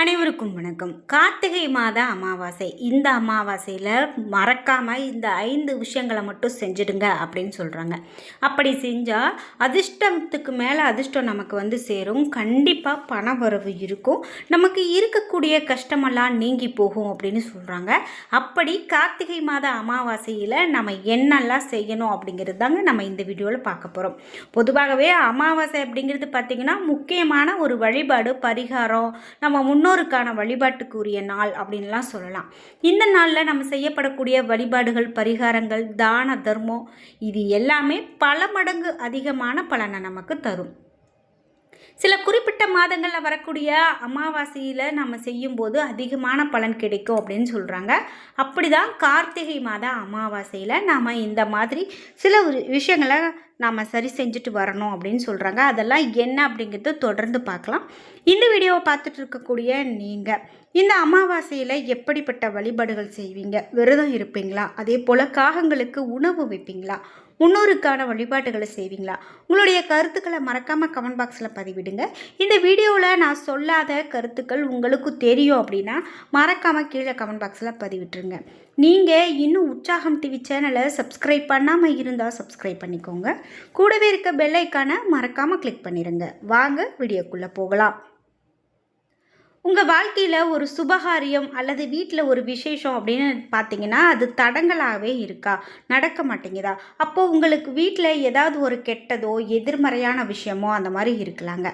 அனைவருக்கும் வணக்கம். கார்த்திகை மாத அமாவாசை. இந்த அமாவாசையில் மறக்காமல் இந்த ஐந்து விஷயங்களை மட்டும் செஞ்சிடுங்க அப்படின்னு சொல்கிறாங்க அப்படி செஞ்சால் அதிர்ஷ்டத்துக்கு மேலே அதிர்ஷ்டம் நமக்கு வந்து சேரும். கண்டிப்பாக பண வரவு இருக்கும். நமக்கு இருக்கக்கூடிய கஷ்டமெல்லாம் நீங்கி போகும் அப்படின்னு சொல்கிறாங்க அப்படி கார்த்திகை மாத அமாவாசையில் நம்ம என்னெல்லாம் செய்யணும் அப்படிங்கிறது தாங்க நம்ம இந்த வீடியோவில் பார்க்க போகிறோம் பொதுவாகவே அமாவாசை அப்படிங்கிறது பார்த்திங்கன்னா முக்கியமான ஒரு வழிபாடு பரிகாரம். நம்ம முன்னோருக்கான வழிபாட்டுக்குரிய நாள் அப்படின்லாம் சொல்லலாம். இந்த நாளில் நம்ம செய்யப்படக்கூடிய வழிபாடுகள் பரிகாரங்கள் தான தர்மம் இது எல்லாமே பல மடங்கு அதிகமான பலனை நமக்கு தரும். சில குறிப்பிட்ட மாதங்களில் வரக்கூடிய அமாவாசையில் நம்ம செய்யும்போது அதிகமான பலன் கிடைக்கும் அப்படின்னு சொல்கிறாங்க அப்படி தான் கார்த்திகை மாத அமாவாசையில் நாம் இந்த மாதிரி சில ஒரு விஷயங்களை நாம் சரி செஞ்சுட்டு வரணும் அப்படின்னு சொல்கிறாங்க அதெல்லாம் என்ன அப்படிங்கிறத தொடர்ந்து பார்க்கலாம். இந்த வீடியோவை பார்த்துட்டு இருக்கக்கூடிய நீங்கள் இந்த அமாவாசையில் எப்படிப்பட்ட வழிபாடுகள் செய்வீங்க? விரதம் இருப்பீங்களா? அதே போல் காகங்களுக்கு உணவு வைப்பீங்களா? முன்னோருக்கான வழிபாடுகளை செய்வீங்களா? உங்களுடைய கருத்துக்களை மறக்காமல் கமெண்ட் பாக்ஸில் பதிவிடுங்க. இந்த வீடியோவில் நான் சொல்லாத கருத்துக்கள் உங்களுக்கு தெரியும் அப்படின்னா மறக்காமல் கீழே கமெண்ட் பாக்ஸில் பதிவிட்டுருங்க. நீங்கள் இன்னும் உற்சாகம் டிவி சேனலை சப்ஸ்கிரைப் பண்ணாமல் இருந்தால் சப்ஸ்கிரைப் பண்ணிக்கோங்க. கூடவே இருக்க பெல் ஐக்கானை மறக்காமல் கிளிக் பண்ணிடுங்க வாங்க வீடியோக்குள்ளே போகலாம். உங்கள் வாழ்க்கையில் ஒரு சுபகாரியம் அல்லது வீட்டில் ஒரு விசேஷம் அப்படின்னு பார்த்தீங்கன்னா அது தடங்களாகவே இருக்கா? நடக்க மாட்டேங்குதா? அப்போது உங்களுக்கு வீட்டில் ஏதாவது ஒரு கெட்டதோ எதிர்மறையான விஷயமோ அந்த மாதிரி இருக்கலாங்க.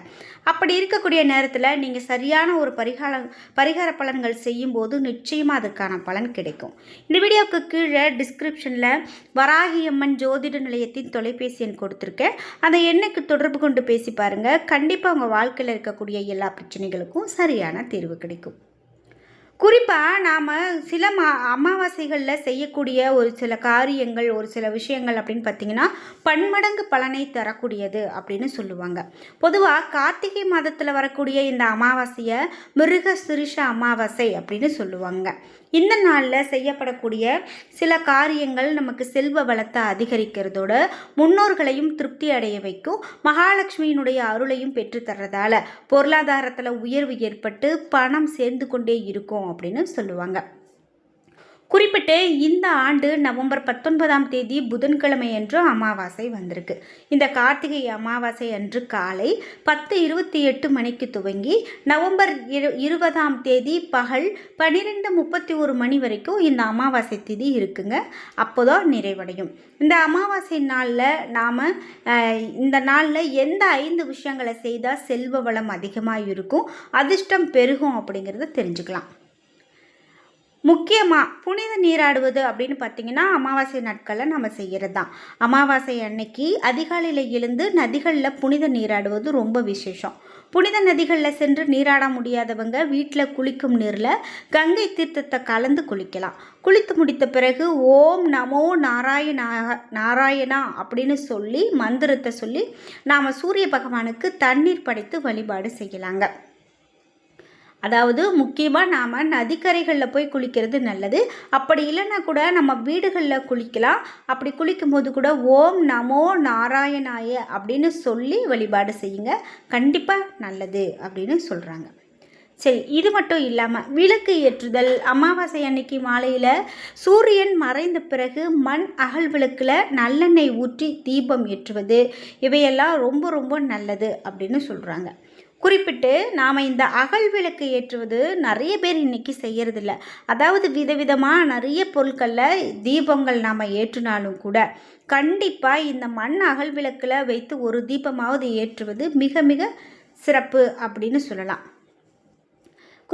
அப்படி இருக்கக்கூடிய நேரத்தில் நீங்கள் சரியான ஒரு பரிகார பரிகார பலன்கள் செய்யும்போது நிச்சயமாக அதுக்கான பலன் கிடைக்கும். இந்த வீடியோவுக்கு கீழே டிஸ்கிரிப்ஷனில் வராகியம்மன் ஜோதிட நிலையத்தின் தொலைபேசி எண் கொடுத்துருக்கேன். அதை எண்ணுக்கு தொடர்பு கொண்டு பேசி பாருங்கள் கண்டிப்பாக உங்கள் வாழ்க்கையில் இருக்கக்கூடிய எல்லா பிரச்சனைகளுக்கும் சரியான தீர்வு கிடைக்கும். குறிப்பாக நாம் சில மா அமாவாசைகளில் செய்யக்கூடிய ஒரு சில காரியங்கள் ஒரு சில விஷயங்கள் அப்படின்னு பார்த்திங்கன்னா பன்மடங்கு பலனை தரக்கூடியது அப்படின்னு சொல்லுவாங்க. பொதுவாக கார்த்திகை மாதத்தில் வரக்கூடிய இந்த அமாவாசையை மிருக சிறுஷ அமாவாசை அப்படின்னு சொல்லுவாங்க. இந்த நாளில் செய்யப்படக்கூடிய சில காரியங்கள் நமக்கு செல்வ வளத்தை அதிகரிக்கிறதோட முன்னோர்களையும் திருப்தி அடைய வைக்கும். மகாலட்சுமியினுடைய அருளையும் பெற்றுத்தர்றதால பொருளாதாரத்தில் உயர்வு ஏற்பட்டு பணம் சேர்ந்து கொண்டே இருக்கும் அப்படின்னு சொல்லுவாங்க. குறிப்பிட்டு இந்த ஆண்டு நவம்பர் பத்தொன்பதாம் தேதி புதன்கிழமை அன்று அமாவாசை வந்திருக்கு. இந்த கார்த்திகை அமாவாசை அன்று காலை பத்து இருபத்தி எட்டு மணிக்கு துவங்கி நவம்பர் இரு இருபதாம் தேதி பகல் பன்னிரெண்டு முப்பத்தி ஒரு மணி வரைக்கும் இந்த அமாவாசை திதி இருக்குங்க. அப்போதான் நிறைவடையும். இந்த அமாவாசை நாளில் நாம் இந்த நாளில் எந்த ஐந்து விஷயங்களை செய்தால் செல்வ வளம் அதிகமாக இருக்கும் அதிர்ஷ்டம் பெருகும் அப்படிங்கிறத தெரிஞ்சுக்கலாம். முக்கியமாக புனித நீராடுவது அப்படின்னு பார்த்தீங்கன்னா அமாவாசை நாட்களில் நம்ம செய்கிறது தான் அமாவாசை அன்னைக்கு அதிகாலையில் எழுந்து நதிகளில் புனித நீராடுவது ரொம்ப விசேஷம். புனித நதிகளில் சென்று நீராட முடியாதவங்க வீட்டில் குளிக்கும் நீரில் கங்கை தீர்த்தத்தை கலந்து குளிக்கலாம். குளித்து முடித்த பிறகு ஓம் நமோ நாராயணா நாராயணா அப்படின்னு சொல்லி மந்திரத்தை சொல்லி நாம் சூரிய பகவானுக்கு தண்ணீர் படைத்து வழிபாடு செய்யலாங்க. அதாவது முக்கியமாக நாம் நதிக்கரைகளில் போய் குளிக்கிறது நல்லது. அப்படி இல்லைன்னா கூட நம்ம வீடுகளில் குளிக்கலாம். அப்படி குளிக்கும்போது கூட ஓம் நமோ நாராயணாய அப்படின்னு சொல்லி வழிபாடு செய்யுங்க. கண்டிப்பாக நல்லது அப்படின்னு சொல்கிறாங்க சரி இது மட்டும் இல்லாமல் விளக்கு ஏற்றுதல். அமாவாசை அன்னைக்கு மாலையில் சூரியன் மறைந்த பிறகு மண் அகல் விளக்கில் நல்லெண்ணெய் ஊற்றி தீபம் ஏற்றுவது. இவையெல்லாம் ரொம்ப ரொம்ப நல்லது அப்படின்னு சொல்கிறாங்க குறிப்பிட்டு நாம் இந்த அகல் விளக்கு ஏற்றுவது நிறைய பேர் இன்றைக்கி செய்கிறதில்ல அதாவது விதவிதமாக நிறைய பொருட்களில் தீபங்கள் நாம் ஏற்றினாலும் கூட கண்டிப்பாக இந்த மண் அகல் விளக்கில் வைத்து ஒரு தீபமாவது ஏற்றுவது மிக மிக சிறப்பு அப்படின்னு சொல்லலாம்.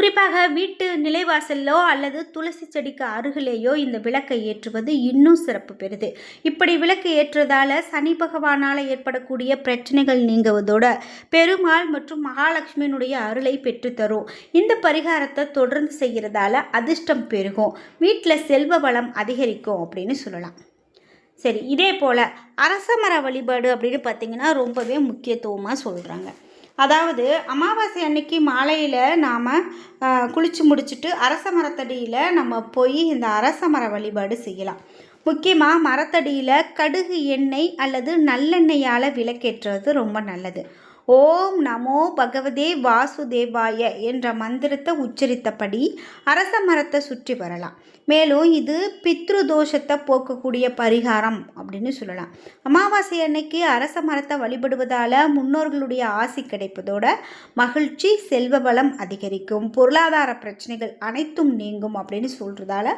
குறிப்பாக வீட்டு நிலைவாசல்லோ அல்லது துளசி செடிக்கு அருகிலேயோ இந்த விளக்கை ஏற்றுவது இன்னும் சிறப்பு பெறுது. இப்படி விளக்கு ஏற்றுவதால் சனி பகவானால் ஏற்படக்கூடிய பிரச்சனைகள் நீங்குவதோட பெருமாள் மற்றும் மகாலட்சுமியினுடைய அருளை பெற்றுத்தரும் இந்த பரிகாரத்தை தொடர்ந்து செய்கிறதால அதிர்ஷ்டம் பெருகும். வீட்டில் செல்வ வளம் அதிகரிக்கும் அப்படின்னு சொல்லலாம். சரி இதே போல் அரசமர வழிபாடு அப்படின்னு பார்த்திங்கன்னா ரொம்பவே முக்கியத்துவமாக சொல்கிறாங்க அதாவது அமாவாசை அன்னைக்கு மாலையில் நாம் குளித்து முடிச்சுட்டு அரச மரத்தடியில் நம்ம போய் இந்த அரச மர வழிபாடு செய்யலாம். முக்கியமாக மரத்தடியில் கடுகு எண்ணெய் அல்லது நல்லெண்ணெயால் விளக்கேற்றுறது ரொம்ப நல்லது. ஓம் நமோ பகவதே வாசுதேவாய என்ற மந்திரத்தை உச்சரித்தபடி அரச மரத்தை சுற்றி வரலாம். மேலும் இது பித்ரு தோஷத்தை போக்கக்கூடிய பரிகாரம் அப்படின்னு சொல்லலாம். அமாவாசை அன்னைக்கு அரச மரத்தை வழிபடுவதால் முன்னோர்களுடைய ஆசி கிடைப்பதோட மகிழ்ச்சி செல்வ வளம் அதிகரிக்கும். பொருளாதார பிரச்சனைகள் அனைத்தும் நீங்கும் அப்படின்னு சொல்கிறதால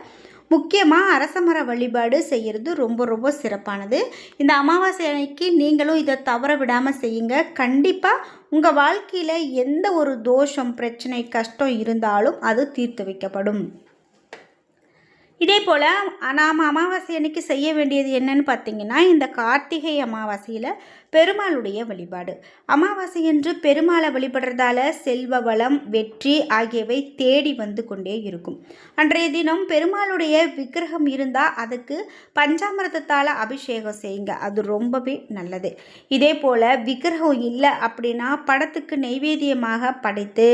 முக்கியமாக அரசமர வழிபாடு செய்கிறது ரொம்ப ரொம்ப சிறப்பானது. இந்த அமாவாசை அன்னைக்கு நீங்களும் இதை தவற விடாமல் செய்யுங்க. கண்டிப்பாக உங்கள் வாழ்க்கையில் எந்த ஒரு தோஷம் பிரச்சனை கஷ்டம் இருந்தாலும் அது தீர்த்து வைக்கப்படும். இதே போல் நாம் அமாவாசை அன்னைக்கு செய்ய வேண்டியது என்னன்னு பார்த்தீங்கன்னா இந்த கார்த்திகை அமாவாசையில் பெருமாளுடைய வழிபாடு. அமாவாசை என்று பெருமாளை வழிபடுறதால செல்வ வளம் வெற்றி ஆகியவை தேடி வந்து கொண்டே இருக்கும். அன்றைய தினம் பெருமாளுடைய விக்கிரகம் இருந்தால் அதுக்கு பஞ்சாமிரதத்தால் அபிஷேகம் செய்யுங்க. அது ரொம்பவே நல்லது. இதே போல் விக்கிரகம் இல்லை அப்படின்னா படத்துக்கு நெய்வேத்தியமாக படைத்து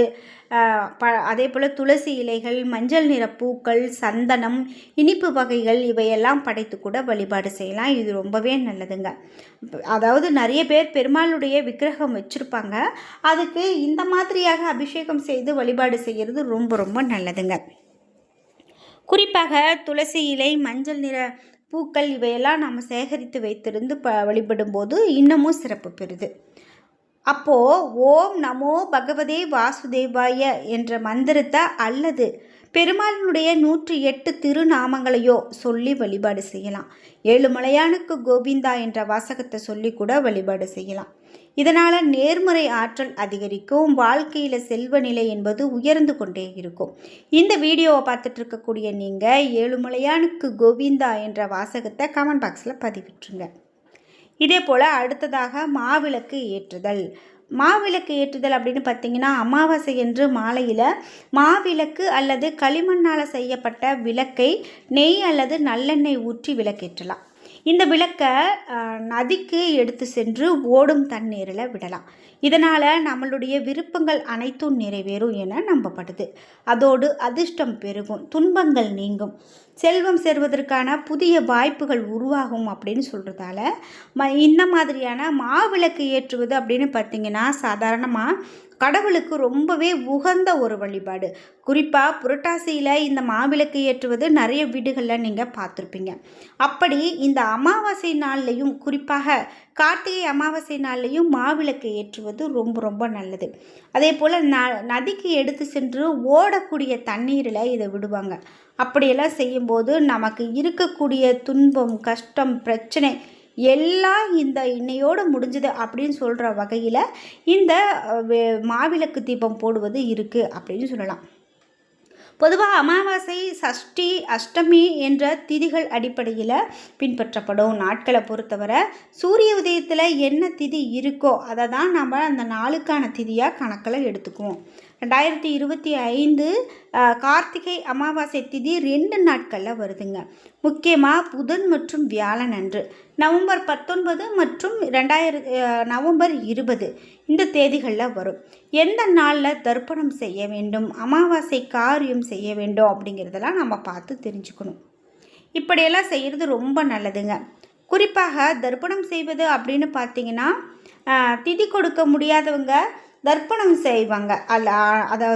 ப அதே போல் துளசி இலைகள் மஞ்சள் நிற பூக்கள் சந்தனம் இனிப்பு வகைகள் இவையெல்லாம் படைத்து கூட வழிபாடு செய்யலாம். இது ரொம்பவே நல்லதுங்க. அதாவது நிறைய பேர் பெருமாளுடைய விக்கிரகம் வச்சுருப்பாங்க. அதுக்கு இந்த மாதிரியாக அபிஷேகம் செய்து வழிபாடு செய்கிறது ரொம்ப ரொம்ப நல்லதுங்க. குறிப்பாக துளசி இலை மஞ்சள் நிற பூக்கள் இவையெல்லாம் நம்ம சேகரித்து வைத்திருந்து ப வழிபடும்போது இன்னமும் சிறப்பு பெறுது. அப்போது ஓம் நமோ பகவதே வாசுதேவாய என்ற மந்திரத்தை அல்லது பெருமாளினுடைய நூற்றி எட்டு திருநாமங்களையோ சொல்லி வழிபாடு செய்யலாம். ஏழுமலையானுக்கு கோவிந்தா என்ற வாசகத்தை சொல்லி கூட வழிபாடு செய்யலாம். இதனால் நேர்முறை ஆற்றல் அதிகரிக்கும் வாழ்க்கையில் செல்வ நிலை என்பது உயர்ந்து கொண்டே இருக்கும். இந்த வீடியோவை பார்த்துட்டு இருக்கக்கூடிய நீங்கள் ஏழுமலையானுக்கு கோவிந்தா என்ற வாசகத்தை கமெண்ட் பாக்ஸில் பதிவிட்டுருங்க. இதே போல் அடுத்ததாக மாவிளக்கு ஏற்றுதல். மாவிளக்கு ஏற்றுதல் அப்படின்னு பார்த்தீங்கன்னா அமாவாசை என்று மாலையில் மாவிளக்கு அல்லது களிமண்ணால் செய்யப்பட்ட விளக்கை நெய் அல்லது நல்லெண்ணெய் ஊற்றி விளக்கேற்றலாம். இந்த விளக்கை நதிக்கு எடுத்து சென்று ஓடும் தண்ணீரில் விடலாம். இதனால் நம்மளுடைய விருப்பங்கள் அனைத்தும் நிறைவேறும் என நம்பப்படுது. அதோடு அதிர்ஷ்டம் பெருகும் துன்பங்கள் நீங்கும். செல்வம் சேர்வதற்கான புதிய வாய்ப்புகள் உருவாகும் அப்படின்னு சொல்கிறதால ம இந்த மாதிரியான மாவிளக்கு ஏற்றுவது அப்படின்னு பார்த்திங்கன்னா சாதாரணமாக கடவுளுக்கு ரொம்பவே உகந்த ஒரு வழிபாடு. குறிப்பாக புரட்டாசியில் இந்த மாவிளக்கு ஏற்றுவது நிறைய வீடுகளில் நீங்கள் பார்த்துருப்பீங்க. அப்படி இந்த அமாவாசை நாள்லையும் குறிப்பாக கார்த்திகை அமாவாசை நாள்லையும் மாவிளக்கு ஏற்றுவது ரொம்ப ரொம்ப நல்லது. அதே போல் ந நதிக்கு எடுத்து சென்று ஓடக்கூடிய தண்ணீரில் இதை விடுவாங்க. அப்படியெல்லாம் செய்யும்போது நமக்கு இருக்கக்கூடிய துன்பம் கஷ்டம் பிரச்சனை எல்லாம் இந்த இன்னையோடு முடிஞ்சது அப்படின்னு சொல்கிற வகையில் இந்த மாவிளக்கு தீபம் போடுவது இருக்குது அப்படின்னு சொல்லலாம். பொதுவாக அமாவாசை சஷ்டி அஷ்டமி என்ற திதிகள் அடிப்படையில் பின்பற்றப்படும் நாட்களை பொறுத்தவரை சூரிய உதயத்தில் என்ன திதி இருக்கோ அதை தான் நம்ம அந்த நாளுக்கான திதியாக கணக்கில் எடுத்துக்குவோம். ரெண்டாயிரத்தி இருபத்தி ஐந்து கார்த்திகை அமாவாசை திதி ரெண்டு நாட்களில் வருதுங்க. முக்கியமாக புதன் மற்றும் வியாழன் அன்று. நவம்பர் பத்தொன்பது மற்றும் ரெண்டாயிரத்தி நவம்பர் இருபது இந்த தேதிகளில் வரும். எந்த நாளில் தர்ப்பணம் செய்ய வேண்டும் அமாவாசை காரியம் செய்ய வேண்டும் அப்படிங்கிறதெல்லாம் நம்ம பார்த்து தெரிஞ்சுக்கணும். இப்படியெல்லாம் செய்கிறது ரொம்ப நல்லதுங்க. குறிப்பாக தர்ப்பணம் செய்வது அப்படின்னு பார்த்தீங்கன்னா திதி கொடுக்க முடியாதவங்க தர்ப்பணம் செய்வாங்க. அல்ல அதை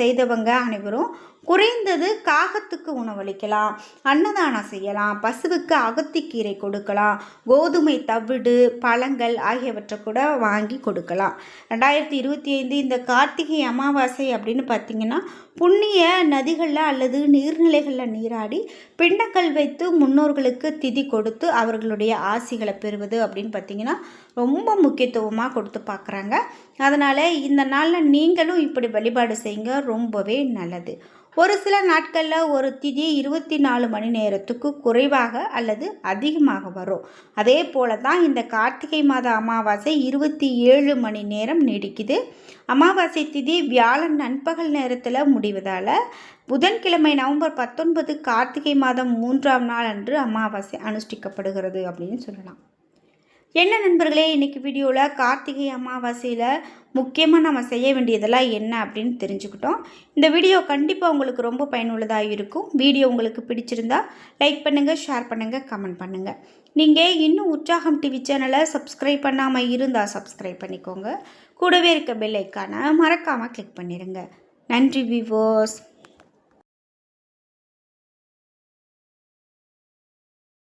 செய்தவங்க அனைவரும் குறைந்தது காகத்துக்கு உணவளிக்கலாம் அன்னதானம் செய்யலாம் பசுவுக்கு அகத்திக்கீரை கொடுக்கலாம் கோதுமை தவிடு பழங்கள் ஆகியவற்றை கூட வாங்கி கொடுக்கலாம். ரெண்டாயிரத்தி இருபத்தி ஐந்து இந்த கார்த்திகை அமாவாசை அப்படின்னு பார்த்திங்கன்னா புண்ணிய நதிகளில் அல்லது நீர்நிலைகளில் நீராடி பிண்டக்கல் வைத்து முன்னோர்களுக்கு திதி கொடுத்து அவர்களுடைய ஆசிகளை பெறுவது அப்படின்னு பார்த்திங்கன்னா ரொம்ப முக்கியத்துவமாக கொடுத்து பார்க்குறாங்க. அதனால் இந்த நாளில் நீங்களும் இப்படி வழிபாடு செய்யுங்க ரொம்பவே நல்லது. ஒரு சில நாட்களில் ஒரு திதி இருபத்தி நாலு மணி நேரத்துக்கு குறைவாக அல்லது அதிகமாக வரும். அதே போல தான் இந்த கார்த்திகை மாத அமாவாசை இருபத்தி ஏழு மணி நேரம் நீடிக்குது. அமாவாசை திதி வியாழன் நண்பகல் நேரத்தில் முடிவதால் புதன்கிழமை நவம்பர் பத்தொன்பது கார்த்திகை மாதம் மூன்றாம் நாள் அன்று அமாவாசை அனுஷ்டிக்கப்படுகிறது அப்படின்னு சொல்லலாம். என்ன நண்பர்களே இன்றைக்கி வீடியோவில் கார்த்திகை அமாவாசையில் முக்கியமாக நம்ம செய்ய வேண்டியதெல்லாம் என்ன அப்படின்னு தெரிஞ்சுக்கிட்டோம். இந்த வீடியோ கண்டிப்பாக உங்களுக்கு ரொம்ப பயனுள்ளதாக இருக்கும். வீடியோ உங்களுக்கு பிடிச்சிருந்தா லைக் பண்ணுங்கள் ஷேர் பண்ணுங்கள் கமெண்ட் பண்ணுங்கள் நீங்கள் இன்னும் உற்சாகம் டிவி சேனலை சப்ஸ்கிரைப் பண்ணாமல் இருந்தால் சப்ஸ்கிரைப் பண்ணிக்கோங்க. கூடவே இருக்க பெல் ஐக்கானை மறக்காமல் கிளிக் பண்ணிடுங்க நன்றி விவோஸ்